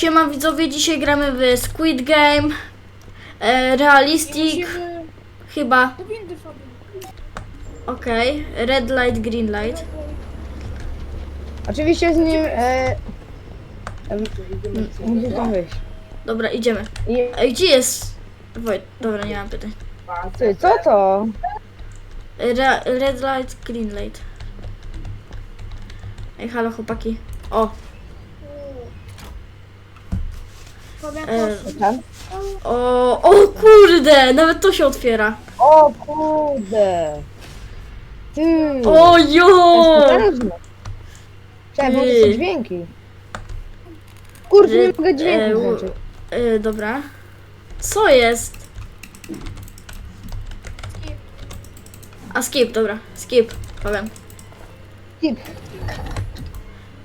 Siema widzowie, dzisiaj gramy w Squid Game. E, realistic, Musimy chyba. Fabian. Okej. Red light, green light. Oczywiście z nim. E, em, musisz tam wyjść. Dobra, idziemy. Ej, gdzie jest... Wojt, dobra, nie mam pytań. ty, co to? Re, red light, green light. Ej, halo chłopaki. O, Fabian, e, o, o kurde, nawet to się otwiera. O kurde! Ty! O to jest jo! potężne. Czekaj, bo to Ty. są dźwięki. Kurde, nie E, mogę e, dźwięków u- znaczy. e, Dobra. Co jest? A skip, dobra, skip, powiem. Tip.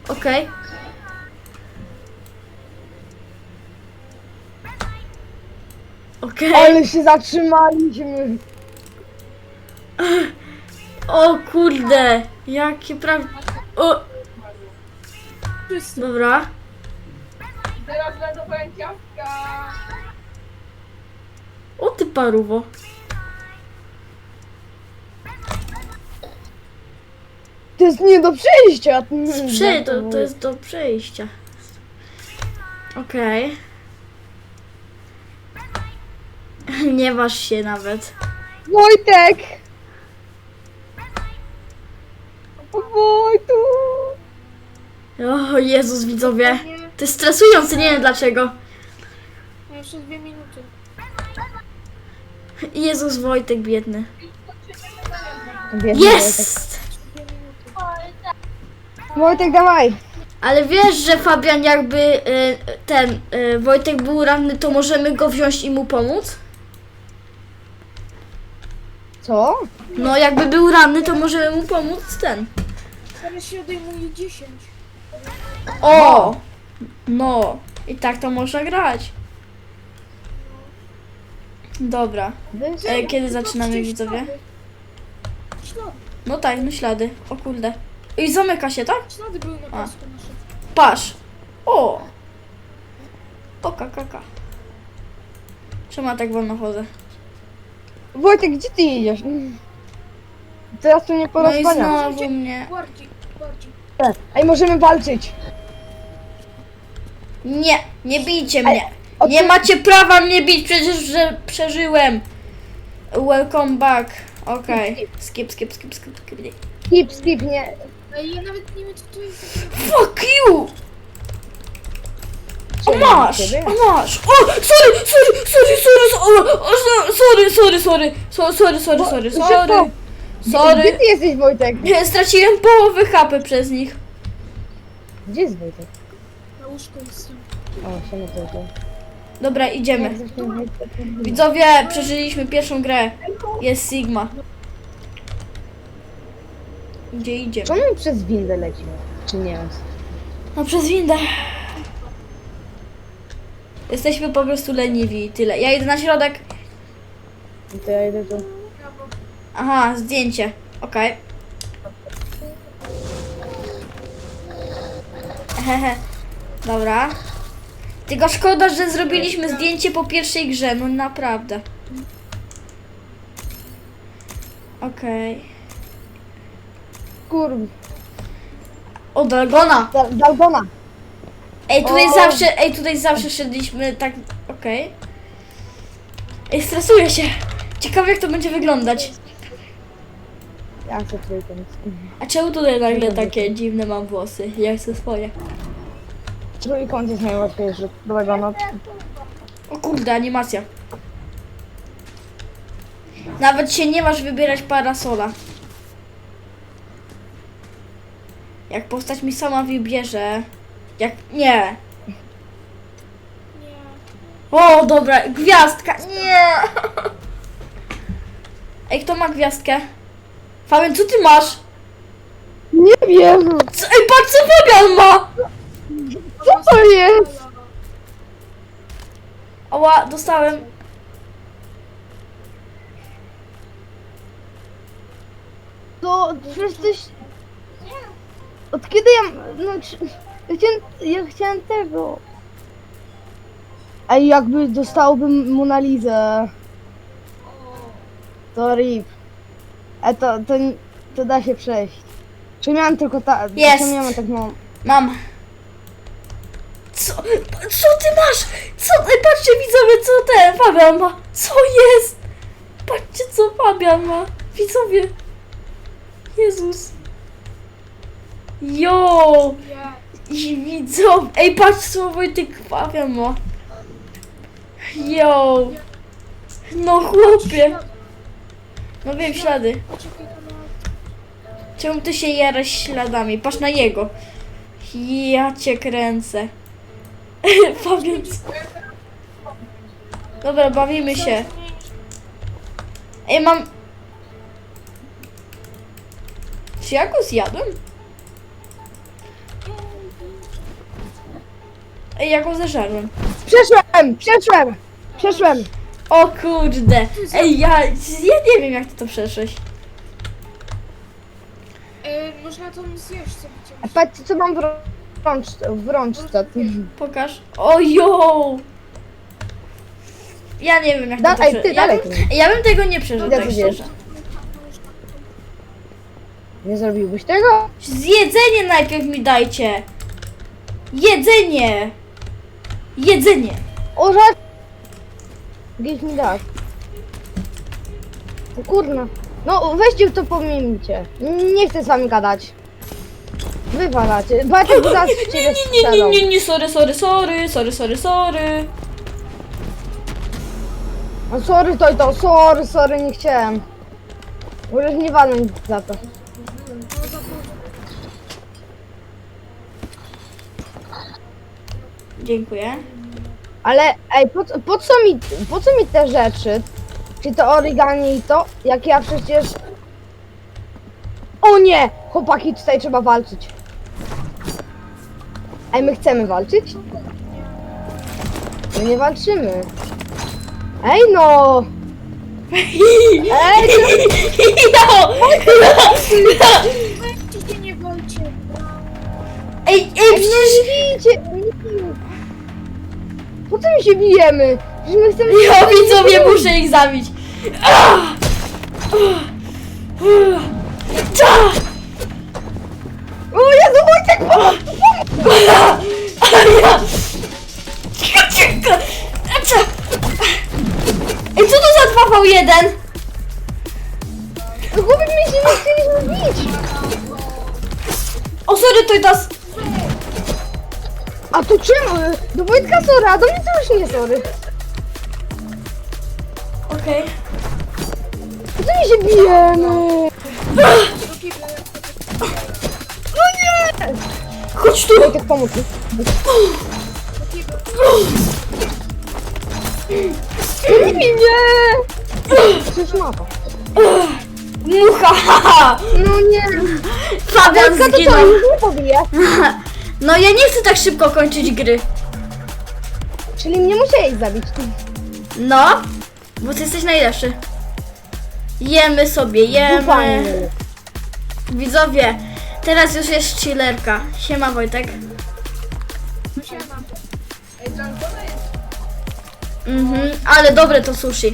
Okej. Okej. Ale się zatrzymaliśmy. O kurde, jakie prawie... O, Wszyscy. dobra. Teraz będą pęciawka. O ty paruwo. To jest nie do przejścia. Prze to, to jest do przejścia. Okej. Nie waż się nawet. Wojtek! Wojtu! O Jezus widzowie. To jest stresujące, nie wiem dlaczego. Jeszcze dwie minuty. Jezus Wojtek biedny. Biedny Jest! Wojtek. Wojtek, dawaj! Ale wiesz, że Fabian jakby y, ten y, Wojtek był ranny, to możemy go wziąć i mu pomóc? Co? No jakby był ranny, to możemy mu pomóc ten. Teraz się odejmuje 10. O! No. I tak to można grać. Dobra. E, kiedy zaczynamy widzowie? Ślady. No tak, no ślady. O kurde. I zamyka się, tak? Ślady były na A. pasku. Patrz. O! Oka, kaka. Czemu ja tak wolno chodzę? Wojtek, gdzie ty idziesz? Teraz tu nie No i porozmawiam. znowu mnie. Bardziej, bardziej. Ej, możemy walczyć. Nie, nie bijcie mnie. o Nie ty- macie prawa mnie bić, przecież że przeżyłem. Welcome back. Okej. Skip, skip, skip, skip, skip. Skip, skip, nie. Ej, ja nawet nie wiem co to jest. Fuck you! O masz! O masz! O! Sorry, sorry, sorry, sorry, sorry, o, o, sorry, sorry, sorry, so, sorry, sorry, sorry, sorry, Gdzie sorry. ty jesteś, Wojtek? Straciłem połowę HP przez nich. Gdzie jest Wojtek? Na łóżku jestem. O, się na to Dobra, idziemy. Widzowie, przeżyliśmy pierwszą grę. Jest Sigma. Gdzie idziemy? Czemu przez windę lecimy? Czy nie? No przez windę. Jesteśmy po prostu leniwi i tyle. Ja idę na środek. No To ja idę tu. Aha, zdjęcie. Okej. Hehe. Dobra. Tylko szkoda, że zrobiliśmy zdjęcie po pierwszej grze. No naprawdę. Okej. Kur... O, Dalgona! Dal- Dalgona. Ej, tutaj O! zawsze, ej, tutaj zawsze szedliśmy tak, okej. Ej, stresuję się. Ciekawe jak to będzie wyglądać. Ja chcę trójkąt. A czemu tutaj nagle takie dziwne mam włosy? Ja chcę swoje. Trójkąt jest najłatwiejszy. Dobrego, no. O kurde, animacja. Nawet się nie masz wybierać parasola. Jak postać mi sama wybierze. Jak. Nie. Nie. O, dobra, gwiazdka. Nie. Ej, kto ma gwiazdkę? Fabian, co ty masz? Nie wiem! Co, ej, patrz co Fabian ma! Co to jest? Ała, dostałem. To przecież coś... Od kiedy ja... No, czy- ja chciałem, ja chciałem tego... Ej, jakby dostałbym Monalizę, to rip. E, to, to, to da się przejść. Czy miałem tylko ta... Jest. Czy miałem tak mało... Mam. Co? Co ty masz? Co? Patrzcie widzowie, co ten Fabian ma. Co jest? Patrzcie, co Fabian ma. Widzowie. Jezus. Jo. I widzowie. Ej, patrz, co Wojtek Fabian ma. Jo. No chłopie. No wiem, ślady. Czemu ty się jarasz śladami? Patrz na jego. Ja cię kręcę. Fabian. Dobra, bawimy się. Ej, mam... Czy ja go zjadłem? Ej, ja go zeżarłem. Przeszłem! Przeszłem! Przeszłem! O kurde. Ej, ja, ja nie wiem jak ty to przeszłeś. E, można to zjeść sobie A patrzcie, co mam w rączce. W rączce. Pokaż. Ojo! Ja nie wiem jak Da- to ej, prze... ty ja, dalej. bym, ja bym tego nie przeżył, Idę tak szczerze. Nie zrobiłbyś tego? Jedzenie najpierw mi dajcie! Jedzenie! Jedzenie! O, żart! Gdzieś mi dać. O kurna. No weźcie to pomijcie. Nie chcę z wami gadać. Wywalacie. Bartek zaraz w Nie, ciebie nie, nie, nie, strzelą. nie, nie, sorry, sorry, sorry, sorry, sorry, sorry. No sorry to i to, sorry, sorry, nie chciałem. Możesz nie walnąć za to. Dziękuję. Ale ej, po, co- po co mi, po co mi te rzeczy? Czy to origami i to? Jak ja przecież... O nie! Chłopaki, tutaj trzeba walczyć. Ej, my chcemy walczyć? My nie walczymy. Ej no! Ej! Weźcie się, nie walcie. Ej, ej, przecież... nie bij. Po co my się bijemy? Przecież my chcemy... Ja widzowie muszę ich zabić. Ta! O Jezu, Wojtek, pomóż! A ja... Cicho, cicho! Acia! Ej, co to za 2v1? No chłopie, my się nie chcieliśmy bić! O, sorry, to tas. A to czemu? Do Wojtka sorry, a do mnie to już nie sorry. Okej. Po co my się bijemy? No nie! Chodź tu. Wojtek, pomóż mi. Nie bij mnie! Przecież mapa. Mucha. No nie! Fabian Wojtka to co, zginął. nie pobije? No ja nie chcę tak szybko kończyć gry. Czyli mnie musieli zabić. No, bo ty jesteś najlepszy. Jemy sobie, jemy. Fajnie. Widzowie, teraz już jest chillerka. Siema Wojtek. Siema. Ej, Drankona jest Mhm, ale dobre to sushi.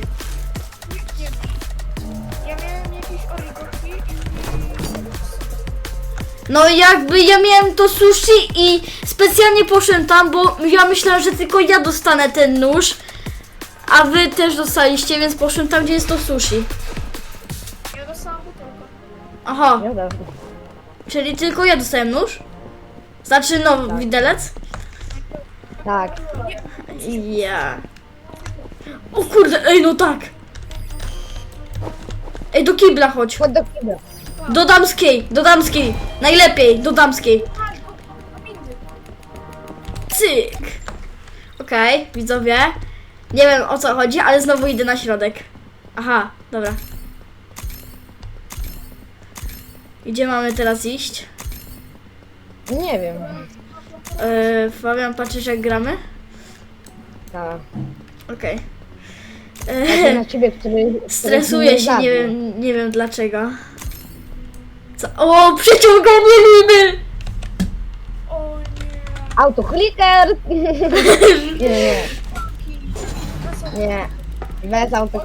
No jakby ja miałem to sushi i specjalnie poszedłem tam, bo ja myślałem, że tylko ja dostanę ten nóż. A wy też dostaliście, więc poszedłem tam, gdzie jest to sushi. Ja dostałam butelkę. Aha, Ja też. czyli tylko ja dostałem nóż? Znaczy, no, widelec? Tak. Ja. O kurde, ej, no tak. Ej, do kibla chodź. Chodź do kibla. Do damskiej, do damskiej. Najlepiej, do damskiej. Cyk. Okej, widzowie. Nie wiem o co chodzi, ale znowu idę na środek. Aha, dobra. Gdzie mamy teraz iść? Nie wiem. Yy, Fabian, patrzysz jak gramy? Tak. Okej. Yy, na ciebie, który... który stresuję się, nie wiem, nie wiem dlaczego. Co? O, przeciąganie liny! O nie. Autokliker! nie, nie. Nie. Bez auto.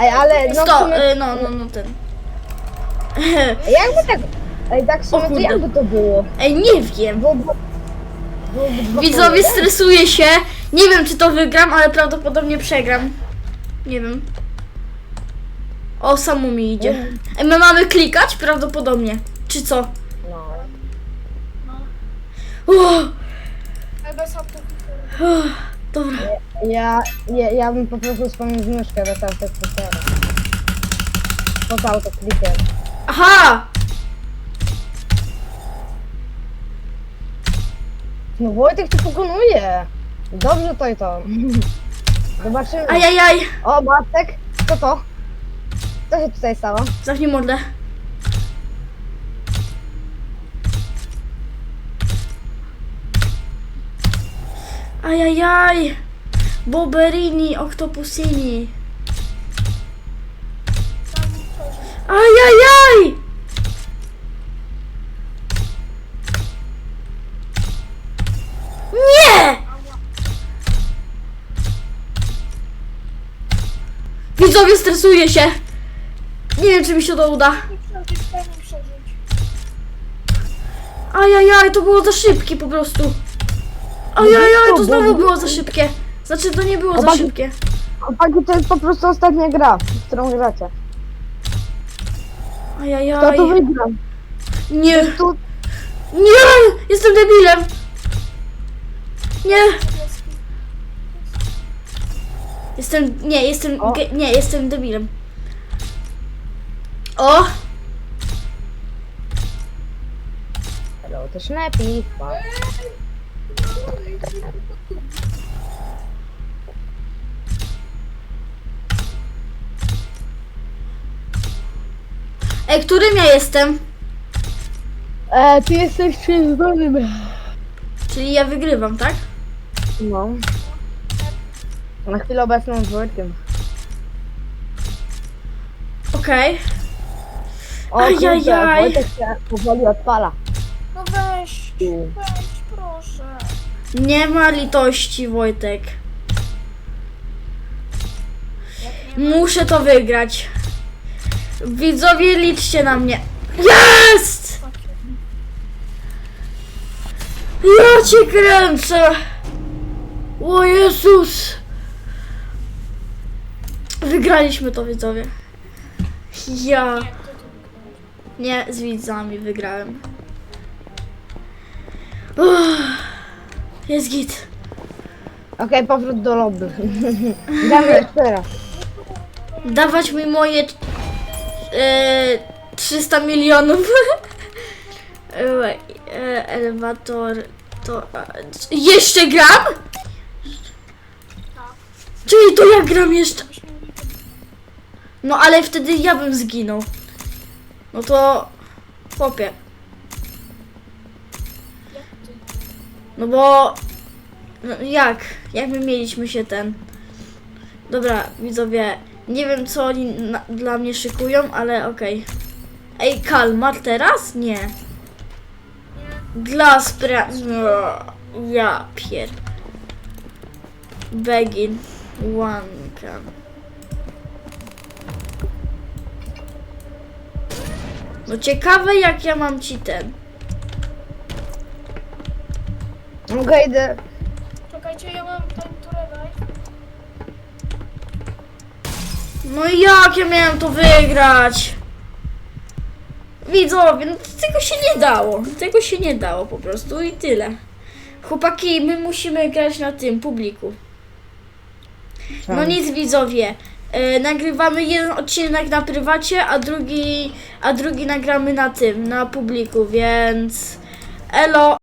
Ej, ale no w Sto, sumie, y, no, no, no ten. jakby tak... Ej, tak w O sumie to kurde. jakby to było? Ej, nie wiem. Byłoby dwa po Widzowie, jeden? stresuję się. Nie wiem, czy to wygram, ale prawdopodobnie przegram. Nie wiem. O, samo mi idzie. Ej, my mamy klikać? Prawdopodobnie. Czy co? No. Uff, bez uff, dobra. Ja, ja, ja bym po prostu wspomniał nóżkę bez autoklikera. Pod autoklikiem. Aha! No Wojtek cię pokonuje. Dobrze to i to. Zobaczymy. Ajajaj. O, Bartek, co to? Co się tutaj stało? Zamknij mordę. Ajajaj. Boberini, Octopusini. Ajajaj! Nie! Widzowie, stresuję się. Nie wiem, czy mi się to uda. Ajajaj, to było za szybkie po prostu. Ajajaj, to znowu było za szybkie. Znaczy, to nie było za szybkie. Chłopaki, to jest po prostu ostatnia gra, w którą gracie. Kto tu Ajajaj. wygra? Nie, Tu... nie, jestem debilem. Nie. Jestem, nie, jestem, O. ge, nie, jestem debilem. O, Hello, to ślepi. ej, którym ja jestem? E, ty jesteś przyzwonym. Czyli ja wygrywam, tak? No. Na chwilę obecną z Wojtkiem. Okej. O Ajajaj. kurde, Wojtek się powoli odpala. No weź, weź, proszę. Nie ma litości, Wojtek. Muszę to wygrać. Widzowie, liczcie na mnie. Jest! Ja cię kręcę! O Jezus! Wygraliśmy to, widzowie. Ja. Nie, z widzami wygrałem. Uff. Jest git. Okej, powrót do lobby. Damy jeszcze raz. dawać mi moje e, 300 milionów. E, e, Elewator to. Jeszcze gram? Czyli to ja gram jeszcze. No ale wtedy ja bym zginął. No to. Chłopie. No bo. No jak? Jak my mieliśmy się ten. Dobra, widzowie, nie wiem co oni na, dla mnie szykują, ale okej. Ej, kalmar teraz? Nie. Dla spra... Ja pier... Begin. One No ciekawe jak ja mam ci ten. Okej, idę. Czekajcie, ja mam ten turelaj. No i jak ja miałem to wygrać? Widzowie, no tego się nie dało. Tego się nie dało po prostu i tyle. Chłopaki, my musimy grać na tym publiku. No nic widzowie. E, nagrywamy jeden odcinek na prywacie, a drugi, a drugi nagramy na tym, na publiku, więc elo.